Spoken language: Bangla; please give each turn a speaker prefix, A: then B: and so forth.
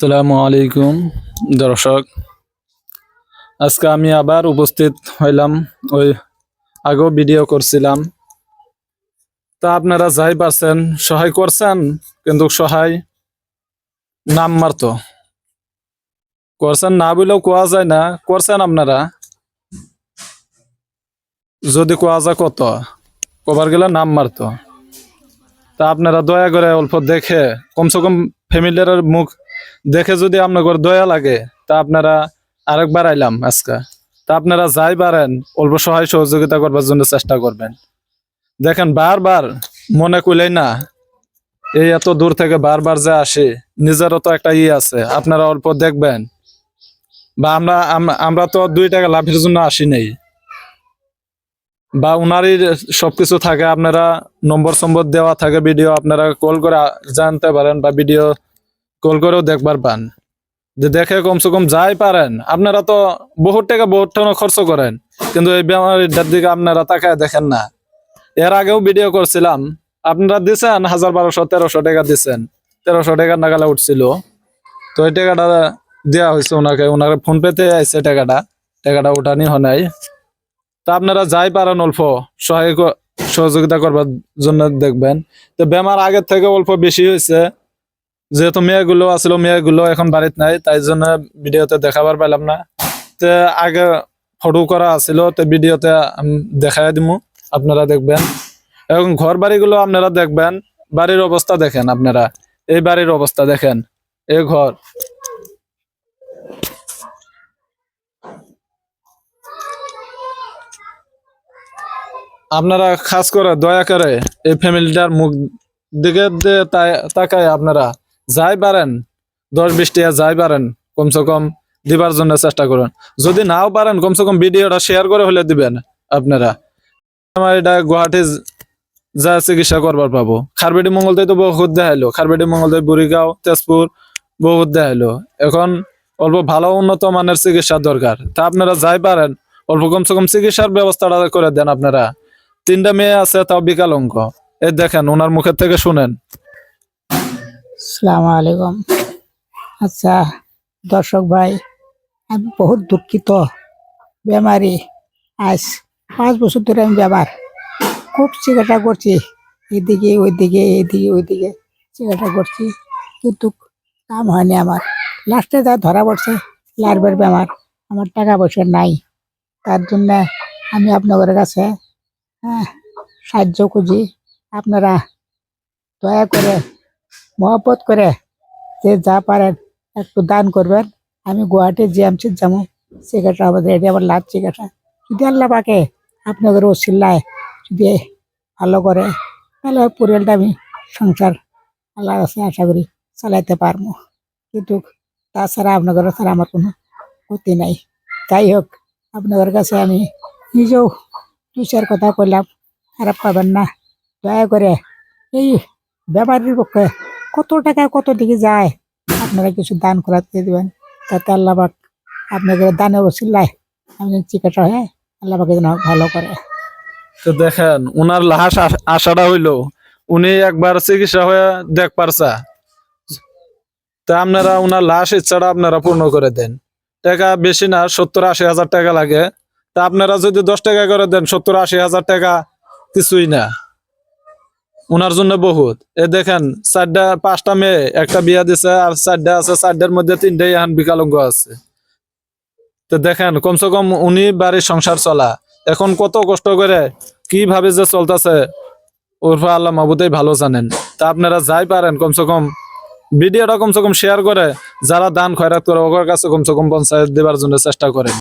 A: আসসালামু আলাইকুম, দর্শক। আজকে আমি আবার উপস্থিত হইলাম, ওই আগেও ভিডিও করছিলাম। তা আপনারা যাই পারছেন, সহায় করছেন, কিন্তু সহায় নাম মারতো করছেন না বলেও কোয়া যায় না, করছেন আপনারা? যদি কোয়া যায় কত? কবার গেলে নাম মারতো তা আপনারা দয়া করে অল্প দেখে, কমসে কম ফ্যামিলির মুখ দেখে যদি আপনার দয়া লাগে, তা আপনারা আরেকবার আইলাম আজকে। তা আপনারা যাই পারেন, অল্প সহায় সহযোগিতা করবার জন্য চেষ্টা করবেন। দেখেন বারবার মনে কইলেই না, এই এত দূর থেকে বারবার যে আসে, নিজেরও তো একটা ই আছে, আপনারা অল্প দেখবেন। বা আমরা, আম- আমরা তো দুই টাকা লাভের জন্য আসি নেই। বা উনারই সবকিছু থাকে, আপনারা নম্বর সম্বর দেওয়া থাকে, ভিডিও আপনারা কল করে জানতে পারেন বা ভিডিও কল করেও দেখবার পান। যে দেখে কমসে কম যাই পারেন। আপনারা তো বহুত টাকা বহুত টাকা খরচ করেন। কিন্তু এই বেমারিটার দিকে আপনারা তাকায় দেখেন না। এর আগেও ভিডিও করছিলাম। আপনারা দিছেন হাজার বারোশো, তেরোশো টাকা দিছেন। তেরোশো টাকা নাগালে উঠছিল। তো এই টাকাটা দেওয়া হয়েছে ওনাকে। ওনাকে ফোন পেতে আইছে টাকাটা। টাকাটা উঠানি হয় নাই তা আপনারা যাই পারেন অল্প সহায় সহযোগিতা করবার জন্য দেখবেন। তো বেমার আগের থেকে অল্প বেশি হয়েছে। যেহেতু মেয়েগুলো আসলো মেয়েগুলো এখন বাড়িতে নাই, তাই জন্য ভিডিওতে দেখাবার পাইলাম না। তে আগে ফটো করা আছিল, তো ভিডিওতে দেখাই দিমু, আপনারা দেখবেন। এবং ঘর বাড়িগুলো আপনারা দেখবেন, বাড়ির অবস্থা দেখেন আপনারা, এই বাড়ির অবস্থা দেখেন এই ঘর। আপনারা খাস করে দয়া করে এই ফ্যামিলিটার মুখ দিকে তাকায় আপনারা। যাই পারেন, দশ বিশ যাই পারেন, কমসে কম দিবার জন্য চেষ্টা করুন। যদি নাও পারেন, কমসে কম ভিডিওটা শেয়ার করে হলে দিবেন আপনারা। আমার এটা গুয়াহাটি যা চিকিৎসা করবার পাবো। খারবেটি মঙ্গলদাই তো বহুত দেখাইলো। খারবেটি মঙ্গলদাই বুড়িগাঁও, তেজপুর বহুত দেখাইলো। এখন অল্প ভালো উন্নত মানের চিকিৎসার দরকার। তা আপনারা যাই পারেন, অল্প কমসে কম চিকিৎসার ব্যবস্থাটা করে দেন আপনারা। তিনটা মেয়ে আছে, তাও বিকালঙ্ক এ দেখেন, ওনার মুখের থেকে শুনেন।
B: সালাম আলাইকুম। আচ্ছা দর্শক ভাই, আমি বহুত দুঃখিত। বেমারি, আজ পাঁচ বছর ধরে আমি বেমার। খুব চিকিৎসা করছি। এদিকে, ওইদিকে এদিকে, ওইদিকে চিকিৎসা করছি। কিন্তু কাম হয়নি আমার। লাস্টে যা ধরা পড়ছে লার্ভের বেমার। আমার টাকা পয়সা নাই। তার জন্য আমি আপনাদের কাছে হ্যাঁ সাহায্য খুঁজি। আপনারা দয়া করে মহব্বত করে যে যা পারেন একটু দান করবেন। আমি গুয়াহাটি জিএমসি যাব। চিকিৎসা আমাদের, এটি আমার লাভ চিকিৎসা যদি আল্লাহ পাকে আপনাদের ওসিল্লায় যদি ভালো করে, তাহলে পরিয়ালটা আমি সংসার আল্লাহ কাছে আশা করি চালাইতে পারব। কিন্তু তাছাড়া আপনাদের ছাড়া আমার কোনো ক্ষতি নাই। যাই হোক, আপনাদের কাছে আমি নিজেও দু কথা কইলাম, খারাপ পাবেন না। দয়া করে এই ব্যাপারীর পক্ষে কত টাকা কত দিকে যায়? আপনারা কিছু দান করাতে দিবেন। তাতে আল্লাহ পাক আপনাদের দানে বসিল্লায় আপনি চিকিৎসা হয়ে আল্লাহ পাকে যেন ভালো করে।
A: তো দেখেন, উনার লাহাস আশাটা হইল, উনি একবার চিকিৎসা হয়ে দেখ পারছা। তা আপনারা উনার লাশ ইচ্ছাটা আপনারা পূর্ণ করে দেন। টাকা বেশি না, সত্তর আশি হাজার টাকা লাগে। তা আপনারা যদি দশ টাকা করে দেন, সত্তর আশি হাজার টাকা কিছুই না। উনার জন্য বহুত। এ দেখেন, চারটা, পাঁচটা মেয়ে, একটা বিয়া দিছে আর চারটা আছে, চারটার মধ্যে তিনটাই এখন বিকালঙ্গ আছে। তো দেখেন, কমসে কম উনি বাড়ির সংসার চলা। এখন কত কষ্ট করে কীভাবে যে চলতেছে, ওরফা আল্লাহ মাহবুদাই ভালো জানেন। তা আপনারা যাই পারেন, কমসে কম ভিডিওটা কমসে কম শেয়ার করে, যারা দান খয়রাত করে ওর কাছে কমসে কম পঞ্চায়েত দেবার জন্য চেষ্টা করেন।